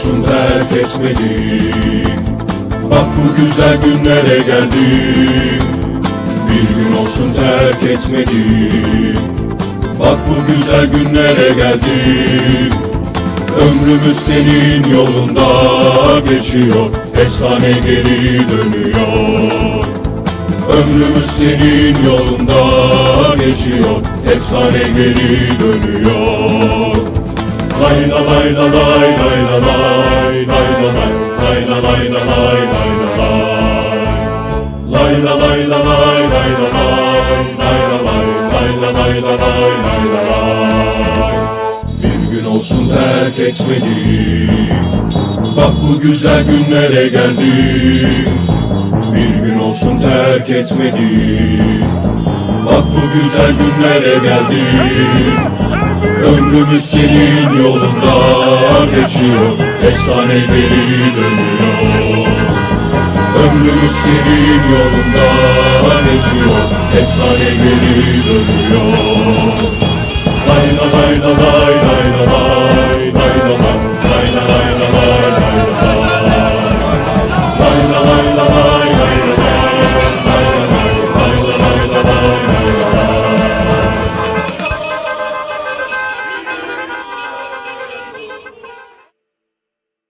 olsun terk etmedim Bak bu güzel günlere geldim. Bir gün olsun terk etmedim Bak bu güzel günlere geldim Ömrümüz senin yolunda geçiyor Efsane geri dönüyor Ömrümüz senin yolunda geçiyor Efsane geri dönüyor Lay la lay la lay lay la lay lay la lay lay la lay la lay lay la lay Lay la lay la lay lay la lay lay la lay lay la lay la lay lay la lay terk etmedim Bak bu güzel günlere geldim Bir gün olsun terk etmedim Bak bu güzel günlere geldim Ömrümüz senin yolunda geçiyor. Efsane geri dönüyor. Ömrümüz senin yolunda geçiyor. Efsane geri dönüyor